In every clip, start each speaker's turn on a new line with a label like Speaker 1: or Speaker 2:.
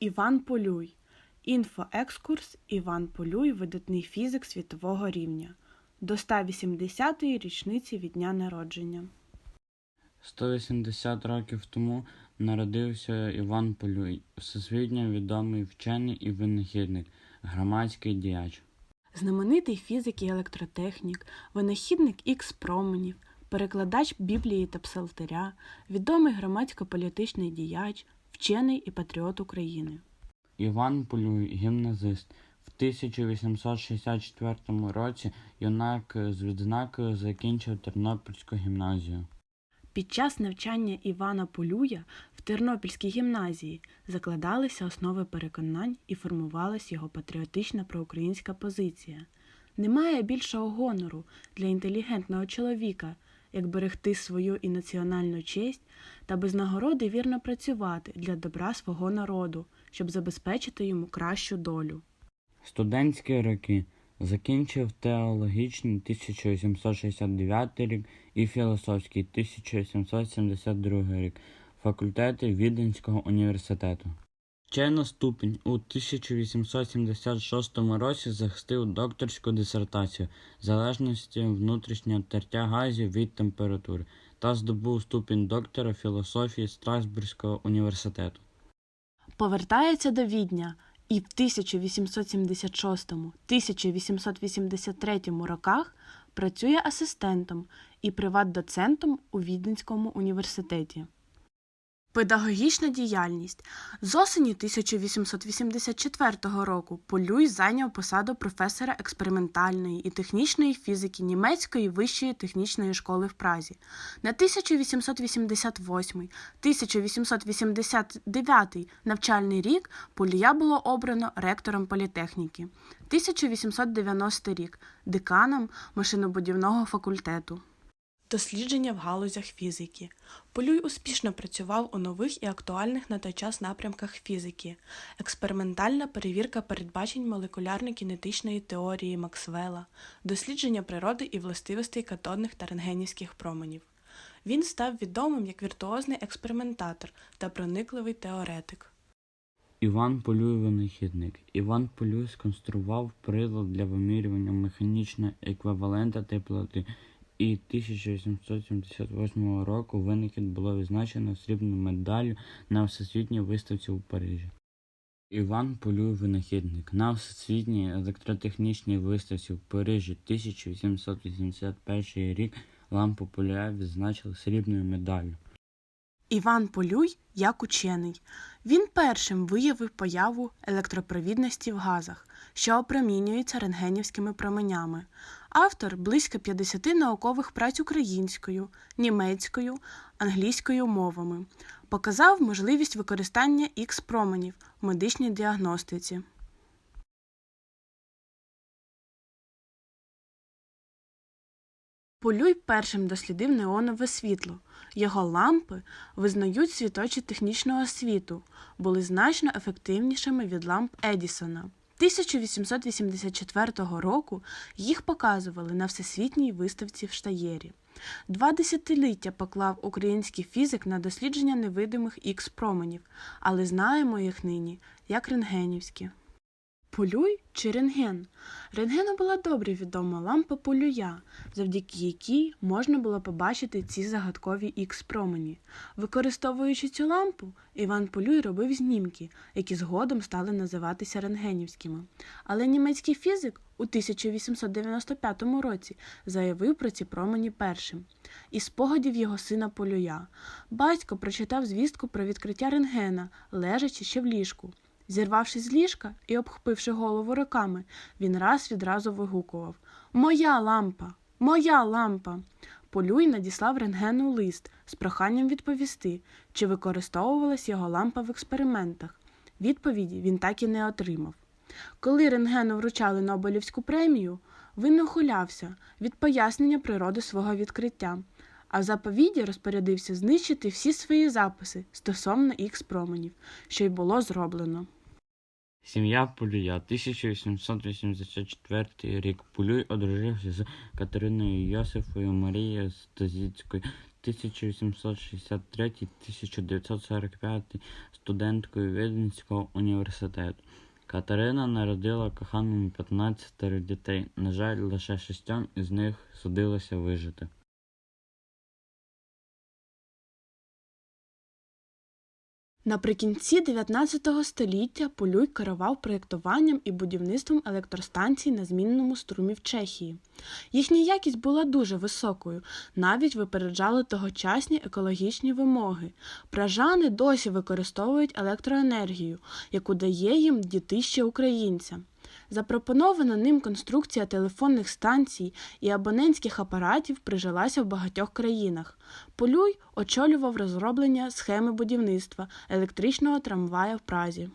Speaker 1: Іван Полюй. Інфоекскурс Іван Полюй видатний фізик світового рівня. До 180-ї річниці від дня народження.
Speaker 2: 180 років тому народився Іван Полюй, всесвітньо відомий вчений і винахідник, громадський діяч.
Speaker 1: Знаменитий фізик і електротехнік, винахідник ікс променів, перекладач Біблії та Псалтиря, відомий громадсько-політичний діяч, вчений і патріот України.
Speaker 2: Іван Полюй, гімназист. В 1864 році юнак з відзнакою закінчив Тернопільську гімназію.
Speaker 1: Під час навчання Івана Полюя в Тернопільській гімназії закладалися основи переконань і формувалась його патріотична проукраїнська позиція. Немає більшого гонору для інтелігентного чоловіка, як берегти свою і національну честь та без нагороди вірно працювати для добра свого народу, щоб забезпечити йому кращу долю.
Speaker 2: Студентські роки закінчив теологічний 1869 рік і філософський 1872 рік факультети Віденського університету. Вчену ступінь у 1876 році захистив докторську дисертацію залежності внутрішнього тертя газів від температури та здобув ступінь доктора філософії Страсбурзького університету.
Speaker 1: повертається до Відня і в 1886-1883 роках працює асистентом і приват-доцентом у Віденському університеті. Педагогічна діяльність з осені 1884 року Полюй зайняв посаду професора експериментальної і технічної фізики німецької вищої технічної школи в Празі. На 1888-1889 навчальний рік Полія було обрано ректором політехніки. 1890 рік деканом машинобудівного факультету. Дослідження в галузях фізики. Полюй успішно працював у нових і актуальних на той час напрямках фізики. Експериментальна перевірка передбачень молекулярно-кінетичної теорії Максвелла, дослідження природи і властивостей катодних та рентгенівських променів. Він став відомим як віртуозний експериментатор та проникливий теоретик.
Speaker 2: Іван Полюй винахідник. Іван Полюй сконструював прилад для вимірювання механічного еквівалента теплоти, і 1878 року винахід було відзначено срібною медаллю на Всесвітній виставці у Парижі. Іван Полюй винахідник. На Всесвітній електротехнічній виставці в Парижі 1881 рік лампу Полюя відзначили срібною медаллю.
Speaker 1: Іван Полюй як учений. Він першим виявив появу електропровідності в газах, що опромінюються рентгенівськими променями. Автор близько 50 наукових праць українською, німецькою, англійською мовами. Показав можливість використання ікс променів в медичній діагностиці. Полюй першим дослідив неонове світло. Його лампи визнають світочі технічного світу, були значно ефективнішими від ламп Едісона. 1884 року їх показували на всесвітній виставці в Штаєрі. Два десятиліття поклав український фізик на дослідження невидимих ікс променів, але знаємо їх нині як рентгенівські. Полюй чи рентген? Рентгену була добре відома лампа полюя, завдяки якій можна було побачити ці загадкові ікс промені. Використовуючи цю лампу, Іван Полюй робив знімки, які згодом стали називатися рентгенівськими. Але німецький фізик у 1895 році заявив про ці промені першим. Із спогадів його сина Полюя. Батько прочитав звістку про відкриття рентгена, лежачи ще в ліжку. Зірвавшись з ліжка і обхопивши голову руками, він раз відразу вигукував Моя лампа! Моя лампа! Полюй надіслав рентгену лист з проханням відповісти, чи використовувалась його лампа в експериментах. Відповіді він так і не отримав. Коли рентгену вручали Нобелівську премію, він не ухилявся від пояснення природи свого відкриття, а в заповіді розпорядився знищити всі свої записи стосовно ікс променів, що й було зроблено.
Speaker 2: Сім'я Полюя, 1884 рік. Полюй одружився з Катериною Йосифою Марією Стазіцькою 1863-1945 студенткою Віденського університету. Катерина народила коханому 15 дітей. На жаль, лише шістьом із них судилося вижити.
Speaker 1: Наприкінці 19 століття Полюй керував проєктуванням і будівництвом електростанцій на змінному струмі в Чехії. Їхня якість була дуже високою, навіть випереджали тогочасні екологічні вимоги. Пражани досі використовують електроенергію, яку дає їм дітище українця. Запропонована ним конструкція телефонних станцій і абонентських апаратів прижилася в багатьох країнах. Полюй очолював розроблення схеми будівництва електричного трамвая в Празі.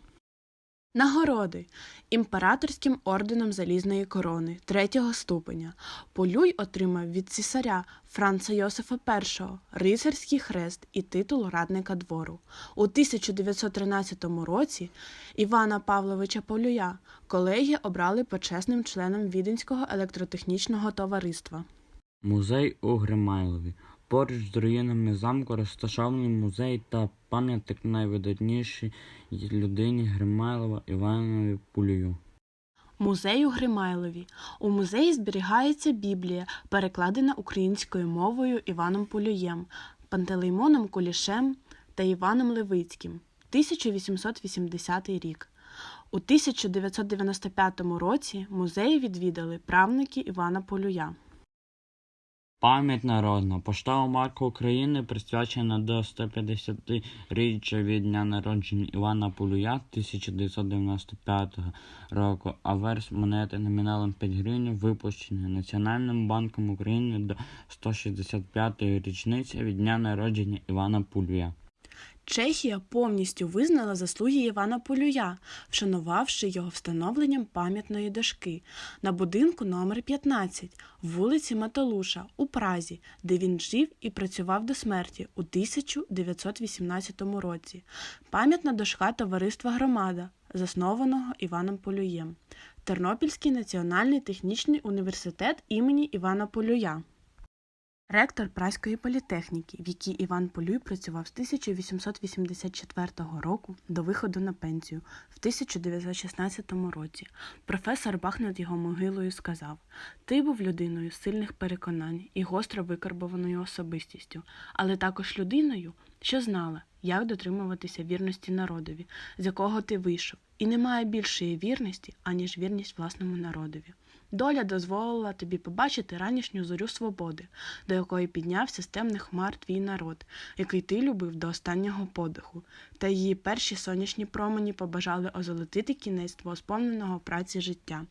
Speaker 1: Нагороди імператорським орденом залізної корони третього ступеня. Полюй отримав від цісаря Франца Йосифа І рицарський хрест і титул радника двору. У 1913 році Івана Павловича Полюя колеги обрали почесним членом Віденського електротехнічного товариства.
Speaker 2: Музей у Гримайлові. Поруч з руїнами замку розташований музей та пам'ятник найвидатнішій людині Гримайлова Іванові Пулію.
Speaker 1: Музей у Гримайлові. У музеї зберігається Біблія, перекладена українською мовою Іваном Полюєм, Пантелеймоном Кулішем та Іваном Левицьким. 1880 рік. У 1995 році музей відвідали правнуки Івана Полюя.
Speaker 2: Пам'ять народна. Поштова марка України присвячена до 150-річчя від дня народження Івана Полюя 1995 року, а верс монети номіналом 5 гривень випущені Національним банком України до 165-ї річниці від дня народження Івана Полюя.
Speaker 1: Чехія повністю визнала заслуги Івана Полюя, вшанувавши його встановленням пам'ятної дошки на будинку номер 15 в вулиці Маталуша у Празі, де він жив і працював до смерті у 1918 році. Пам'ятна дошка товариства Громада, заснованого Іваном Полюєм. Тернопільський національний технічний університет імені Івана Полюя. Ректор Празької політехніки, в якій Іван Полюй працював з 1884 року до виходу на пенсію в 1916 році. Професор Бах над його могилою сказав: Ти був людиною сильних переконань і гостро викарбованою особистістю, але також людиною, що знала, як дотримуватися вірності народові, з якого ти вийшов, і немає більшої вірності, аніж вірність власному народові. Доля дозволила тобі побачити ранішню зорю свободи, до якої піднявся з темних хмар твій народ, який ти любив до останнього подиху, та її перші сонячні промені побажали озолотити кінець твого сповненого праці життя.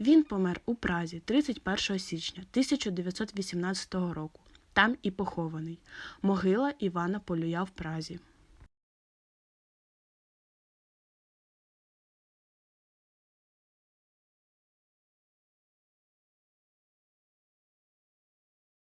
Speaker 1: Він помер у Празі 31 січня 1918 року. Там і похований. Могила Івана Полюя в Празі.